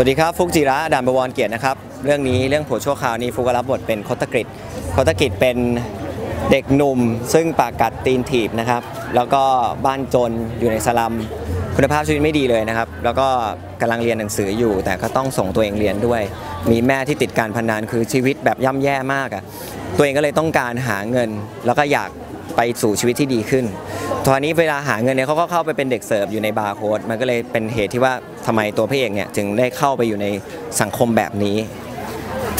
สวัสดีครับฟุกจิระด่านบวรเกียรตินะครับ เรื่องนี้เรื่องผัวชั่วคราวนี้ฟุกก็รับบทเป็นคตกฤษคตกฤษเป็นเด็กหนุ่ม ซึ่งปากกัดตีนถีบนะครับ แล้วก็บ้านจนอยู่ในสลัมคุณภาพชีวิตไม่ดีเลยนะครับ แล้วก็กำลังเรียนหนังสืออยู่ แต่ก็ต้องส่งตัวเองเรียนด้วย มีแม่ที่ติดการพนันคือชีวิตแบบย่ำแย่มากอะ่ะตัวเองก็เลยต้องการหาเงิน แล้วก็อยาก ไปสู่ชีวิตที่ดีขึ้น ตอนนี้เวลาหาเงินเนี่ยเขาก็เข้าไปเป็นเด็กเสิร์ฟอยู่ในบาร์โค้ดมันก็เลยเป็นเหตุที่ว่าทำไมตัวพระเอกเนี่ยจึงได้เข้าไปอยู่ในสังคมแบบนี้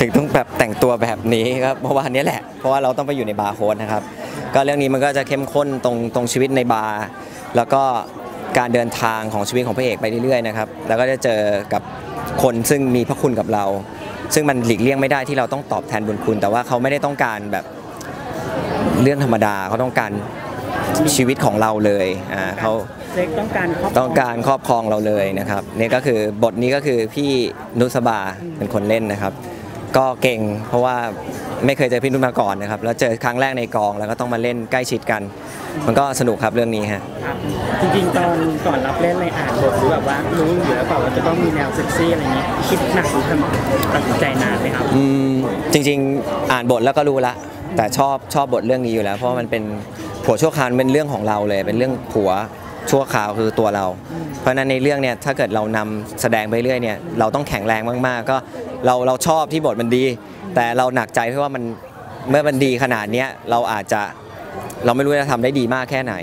ถึงต้องแบบแต่งตัวแบบนี้ครับเพราะว่านนี้แหละ เพราะว่าเราต้องไปอยู่ในบาร์โค้ดนะครับ ก็เรื่องนี้มันก็จะเข้มข้นตรงตรงชีวิตในบาร์แล้วก็การเดินทางของชีวิตของพระเอกไปเรื่อยๆนะครับ แล้วก็จะเจอกับคนซึ่งมีพระคุณกับเรา ซึ่งมันหลีกเลี่ยงไม่ได้ที่เราต้องตอบแทนบุญคุณ แต่ว่าเขาไม่ได้ต้องการแบบ เรื่องธรรมดาเขาต้องการชีวิตของเราเลยอ่าเขาเล็กต้องการครอบครต้องการครอบครองเราเลยนะครับนี่ก็คือบทนี้ก็คือพี่นุสบาเป็นคนเล่นนะครับ ก็เก่งเพราะว่าไม่เคยเจอพี่นุชมาก่อนนะครับ แล้วเจอครั้งแรกในกองแล้วก็ต้องมาเล่นใกล้ชิดกัน มันก็สนุกครับเรื่องนี้ฮะครับจริงๆตอนก่อนรับเล่นในอ่านบทหรือแบบว่ารู้อยู่แล้วเปล่าว่าจะต้องมีแนวเซ็กซี่อะไรเงี้ยคิดหนักหรือทำตัดสินใจนานไหมครับอืมจริง ๆ อ่านบทแล้วก็รู้ละ แต่ชอบชอบบทเรื่องนี้อยู่แล้ว เพราะมันเป็นผัวชั่วคราวเป็นเรื่องของเราเลย เป็นเรื่องผัวชั่วคราวคือตัวเรา เพราะฉะนั้นในเรื่องเนี่ยถ้าเกิดเรานำแสดงไปเรื่อยเนี่ยเราต้องแข็งแรงมากๆ ก็เราเราชอบที่บทมันดี แต่เราหนักใจเพราะว่ามันเมื่อมันดีขนาดเนี้ยเราอาจจะเราไม่รู้จะทำได้ดีมากแค่ไหน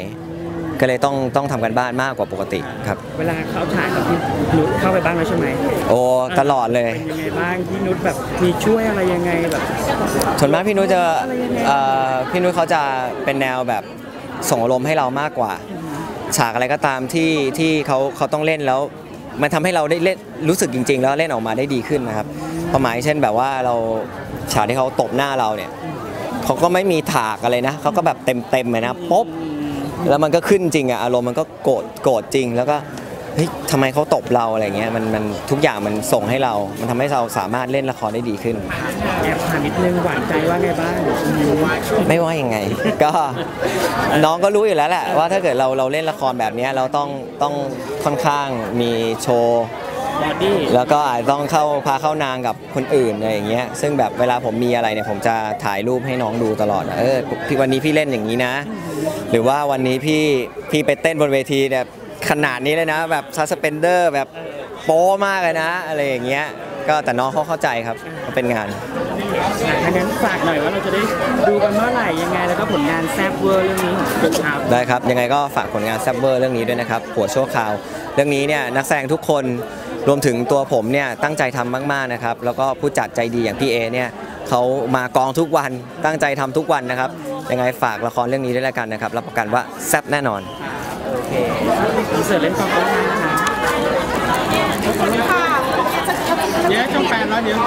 ก็เลยต้องต้องทำกันบ้านมากกว่าปกติครับ เวลาเขาถ่ายกับพี่นุชเข้าไปบ้างแล้วใช่ไหมโอ้ตลอดเลย เป็นยังไงบ้างพี่นุชแบบมีช่วยอะไรยังไงแบบส่วนมากพี่นุ้ยจะเอ่อพี่นุ้ยเขาจะเป็นแนวแบบส่งอารมณ์ให้เรามากกว่า ฉากอะไรก็ตามที่ที่เขาเขาต้องเล่นแล้ว มันทำให้เราได้เล่นรู้สึกจริง ๆ แล้วเล่นออกมาได้ดีขึ้นนะครับความหมายเช่นแบบว่าเราฉากที่เขาตบหน้าเราเนี่ยเขาก็ไม่มีถากอะไรนะเขาก็แบบเต็มเต็มๆเลยนะปุ๊บ แล้วมันก็ขึ้นจริงอะอารมณ์มันก็โกรธโกรธจริง แล้วก็เฮ้ยทำไมเขาตบเราอะไรเงี้ยมันมันทุกอย่างมันส่งให้เรา มันทำให้เราสามารถเล่นละครได้ดีขึ้น แอบถามนิดนึงหวานใจว่าไงบ้างไม่ว่ายังไง ก็น้องก็รู้อยู่แล้วแหละว่าถ้าเกิดเราเราเล่นละครแบบเนี้ยเราต้องต้องค่อนข้างมีโชว์ บอดี้แล้วก็อาจต้องเข้าพาเข้านางกับคนอื่นอะไรอย่างเงี้ยซึ่งแบบเวลาผมมีอะไรเนี่ยผมจะถ่ายรูปให้น้องดูตลอดเออพี่วันนี้พี่เล่นอย่างนี้นะ หรือว่าวันนี้พี่พี่ไปเต้นบนเวทีแบบขนาดนี้เลยนะ แบบซัสเปนเดอร์แบบโป๊มากเลยนะ อะไรอย่างเงี้ยก็แต่น้องเขาเข้าใจครับมันเป็นงานถ้างั้นฝากหน่อยว่าเราจะได้ดูกันเมื่อไหร่ยังไงแล้วก็ผลงานแซ่บเวอร์เรื่องนี้ของคุณครับได้ครับยังไงก็ฝากผลงานแซบเวอร์เรื่องนี้ด้วยนะครับผัวชั่วคราว เรื่องนี้เนี่ยนักแสดงทุกคน รวมถึงตัวผมเนี่ยตั้งใจทำมากๆนะครับแล้วก็ผู้จัดใจดีอย่างพี่เอเนี่ยเขามากองทุกวันตั้งใจทำทุกวันนะครับยังไงฝากละครเรื่องนี้ด้วยแล้วกันนะครับรับประกันว่าแซบแน่นอนโอเคอินเสิร์ตเล่นกองก็ได้นะคะเยอะจงแปลแล้วเดี๋ยว